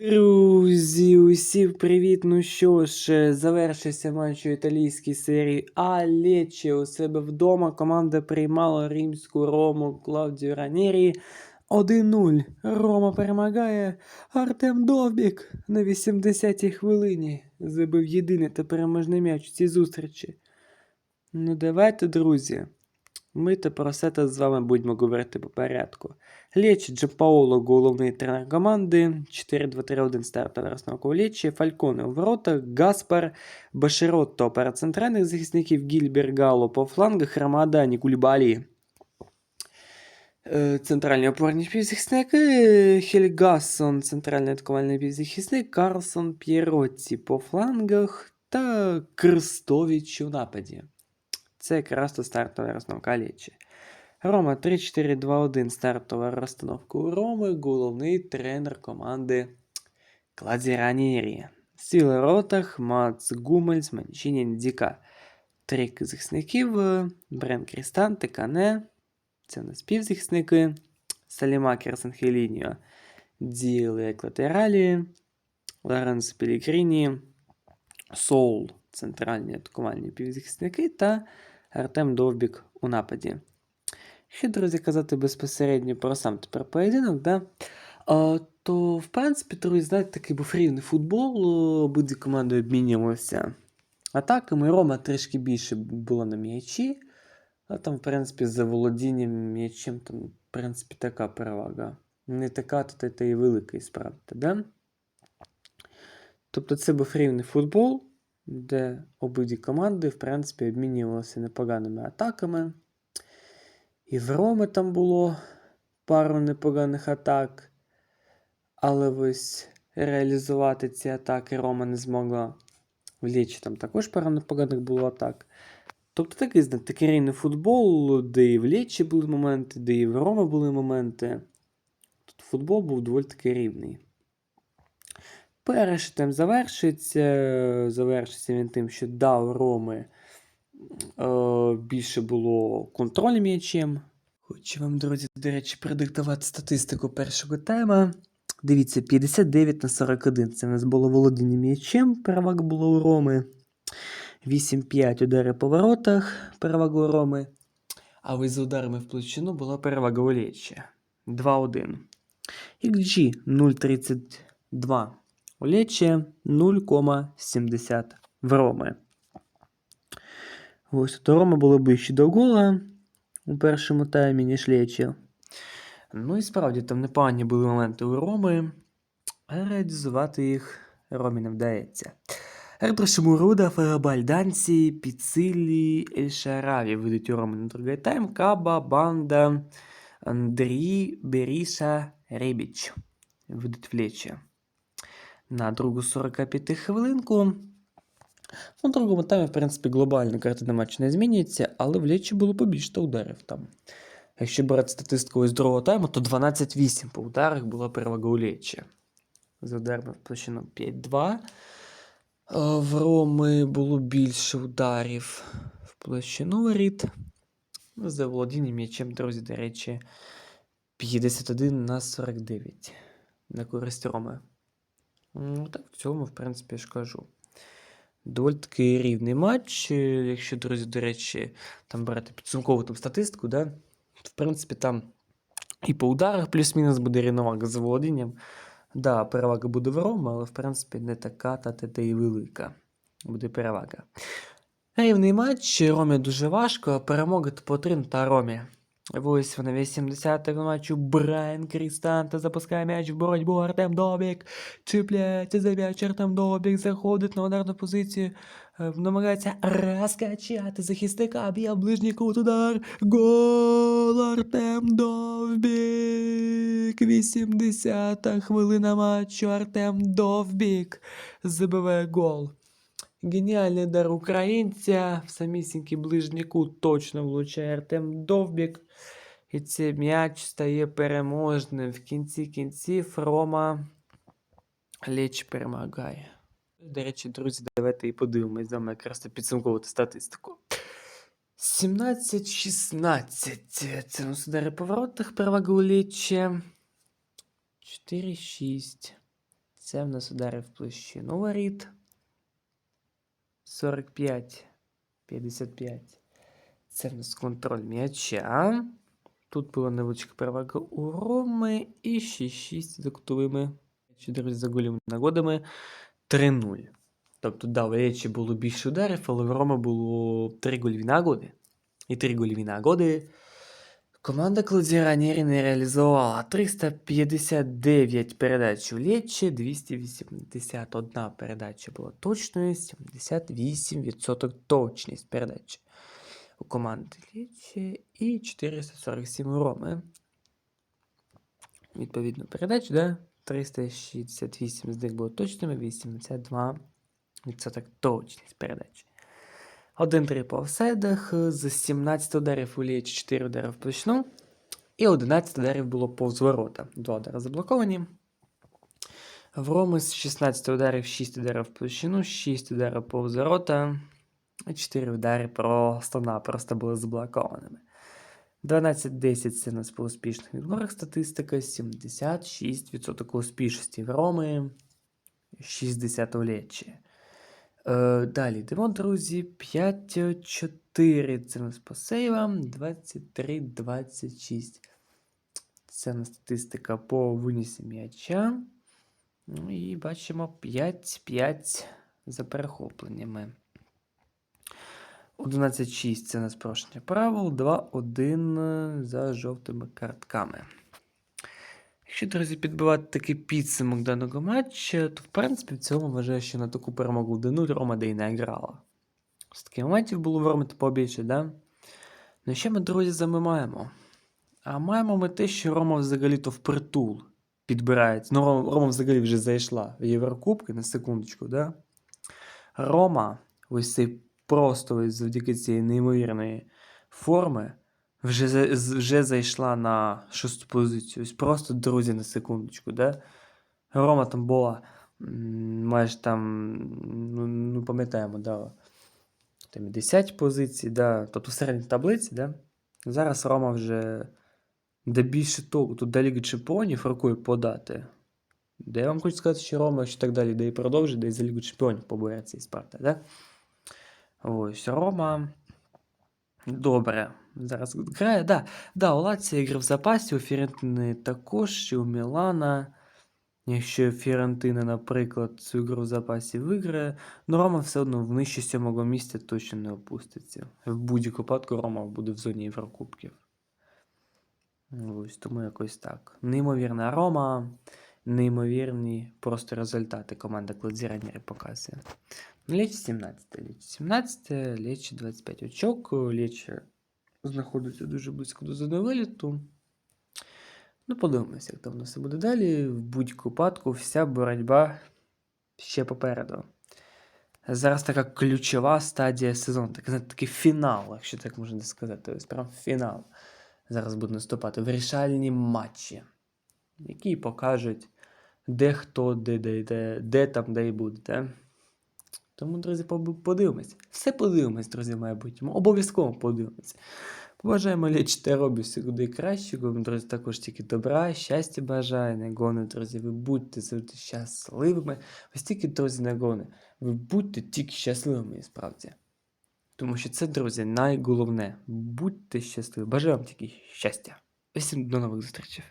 Друзі, усім привіт! Ну що ж, е, завершився матч у італійській серії А Лече у себе вдома. Команда приймала римську Рому Клаудіо Ранері 1-0. Рома перемагає. Артем Довбік на 80-й хвилині забив єдиний та переможний м'яч у цій зустрічі. Ну давайте, друзі. Ми та про все те з вами будемо говорити по порядку. Лечі Джапаоло, головний тренер команди, 4-2-3-1 стартова розстановка у Лечі, Фальконе у воротах, Гаспар, Баширотто перед центральних захисників, Гільбер Гало по флангах, Рамадані, Кульбалі. Е, Центральні опорні півзахисники, Хельгассон, центральний атакувальний півзахисник, Карлсон, П'єротті по флангах та Крестович у нападі. Це якраз то стартова розстановка Лечі. Рома 3-4-2-1 стартова розстановка у Роми, головний тренер команди Кладзіранірі. Сіли ротах, Мац Гумельс, Манчині, Діка. Три захисників, е, Брен Крістан, Текане, це у нас півзахисники, Саліма Хеліньо, Діли як латералі, Лоренцо Пелігріні, Соул, центральні атакувальні півзахисники та Артем Довбік у нападі. Що, друзі, казати безпосередньо про сам тепер поєдинок, да? а, то, в принципі, друзі, знаєте, такий був рівний футбол, обидві команди обмінювалися атаками. Рома трішки більше було на м'ячі, а там, в принципі, за володінням м'ячем, там, в принципі, така перевага. Не така, то та й велика і справді, да? Тобто це був рівний футбол, де обидві команди, в принципі, обмінювалися непоганими атаками. І в Роми там було пару непоганих атак. Але ось реалізувати ці атаки Рома не змогла. В Лічі там також пару непоганих було атак. Тобто такий, такий футбол, де і в Лічі були моменти, де і в Рома були моменти. Тут футбол був доволі таки рівний. Перший тайм завершується. Завершиться він тим, що дав Роми е, більше було контролю м'ячем. Хочу вам, друзі, до речі, продиктувати статистику першого тайма. Дивіться, 59 на 41. Це в нас було володіння м'ячем, перевага була у Роми. 8-5 удари по воротах, перевага у Роми. А ось за ударами в площину була перевага у Лечі. 2-1. XG 0,32 у Лечі, 0,70 в Роми. Ось тут Рома було ближче до гола у першому таймі, ніж Лечі. Ну і справді там непогані були моменти у Роми, реалізувати їх Ромі не вдається. Ертрошимуруда, Фарабальданці, Піцилі, Ельшараві ведуть у Роми на другий тайм. Каба, Банда, Андрій, Беріша, Ребіч ведуть в Лечі. На другу 45 хвилинку. У другому таймі, в принципі, глобальна картина матчу не змінюється, але в Лечі було побільше ударів там. Якщо брати статистику із другого тайму, то 12-8 по ударах була перевага у Лечі. За ударами в площину 5-2. Е, В Роми було більше ударів в площину воріт. За володінням м'ячем, друзі, до речі, 51 на 49 на користь Роми. Ну, так, в цьому, в принципі, я ж кажу. Доволі таки рівний матч. Е, Якщо, друзі, до речі, там брати підсумкову там статистику, да? в принципі, там і по ударах плюс-мінус буде рівновага за володінням. Да, перевага буде в Рома, але, в принципі, не така та та і велика. Буде перевага. Рівний матч. Ромі дуже важко, перемога потрібна та Ромі. Ось вона 80-го матчу Брайан Крістанта запускає м'яч в боротьбу Артем Добік. Чіпляється за м'яч Артем Добік, заходить на ударну позицію, е, намагається розкачати захисника, б'є ближній кут удар. Гол Артем Довбік. 80-та хвилина матчу Артем Довбік забиває гол. Геніальний удар українця в самісінький ближній кут точно влучає Артем Довбік. І цей м'яч стає переможним. В кінці кінців Рома Леч перемагає. До речі, друзі, давайте і подивимось з вами якраз підсумковувати статистику. 17-16. Це у нас удари по воротах, перевага у Лечі. 4-6. Це в нас удари в площину воріт. 45, 55. Це в нас контроль м'яча. Тут була невеличка перевага у Роми і ще 6 за кутовими друзі, за голівими нагодами 3-0. Тобто, да, в Лечі було більше ударів, але в Рома було 3 гольові нагоди. І 3 гольові нагоди. Команда Клодзі Ранєрі не реалізувала 359 передач у Лечі, 281 передача була точною, 78% точність передач у команди Лечі і 447 у Роми. Відповідно, передач, да? 368 з них було точними, 82% точність передач. 1-3 по офсайдах, з 17 ударів у Лєчі 4 удари в площину, і 11 ударів було повз ворота. 2 удари заблоковані. В Роми з 16 ударів 6 ударів площину, 6 ударів повз ворота, 4 удари просто-напросто були заблокованими. 12-10 це у нас по успішних відборах статистика, 76% успішності в Роми, 60 у Лечі. Е, далі йдемо, друзі. 5-4. Це нас по сейвам. 23-26. Це у нас статистика по винісі м'яча. Ну і бачимо 5-5 за перехопленнями. 11-6 це нас порушення правил. 2-1 за жовтими картками. Якщо, друзі, підбивати такий підсумок даного матчу, то в принципі в цілому вважаю, що на таку перемогу в 1 Рома де й не грала. З таких моментів було в Ромі побільше, да? Ну що ми, друзі, ми маємо? А маємо ми те, що Рома взагалі-то впритул підбирається. Ну, Рома, Рома взагалі вже зайшла в Єврокубки на секундочку, да? Рома, ось цей просто ось завдяки цієї неймовірної форми, вже, вже зайшла на шосту позицію. Ось просто, друзі, на секундочку, да? Рома там була майже там, ну, ну пам'ятаємо, да, там і 10 позицій, да, тобто в середній таблиці, да? Зараз Рома вже де більше того, тут до Ліги Чемпіонів рукою подати. Де я вам хочу сказати, що Рома ще так далі, де і продовжить, де і за Лігу Чемпіонів побореться і Спарта, да? Ось, Рома. Добре. Зараз грає. Да, да, у Лація ігри в запасі, у Фірентини також, і у Мілана. Якщо Фірентина, наприклад, цю ігру в запасі виграє, ну Рома все одно в нижче сьомого місця точно не опуститься. В будь-якому випадку Рома буде в зоні Єврокубків. Ось тому якось так. Неймовірна Рома, неймовірні просто результати команда Кладзіранєри показує. Леч 17, Леч 17, Леч 25 очок. Леч знаходиться дуже близько до зони. Ну, подивимося, як там у нас буде далі. В будь-якому випадку вся боротьба ще попереду. Зараз така ключова стадія сезону, так, такий фінал, якщо так можна сказати. Ось прям фінал. Зараз буде наступати вирішальні матчі, які покажуть, де хто, де, де, де, де там, де і буде. Де? Тому, друзі, подивимось. Все подивимось, друзі, майбутньому. Обов'язково подивимось. Побажаємо лічити робі всюди кращого. Друзі, також тільки добра, щастя бажаю, негони, друзі. Ви будьте завжди щасливими. Ось тільки, друзі, негони. Ви будьте тільки щасливими, справді. Тому що це, друзі, найголовне. Будьте щасливі. Бажаю вам тільки щастя. Усім до нових зустрічей.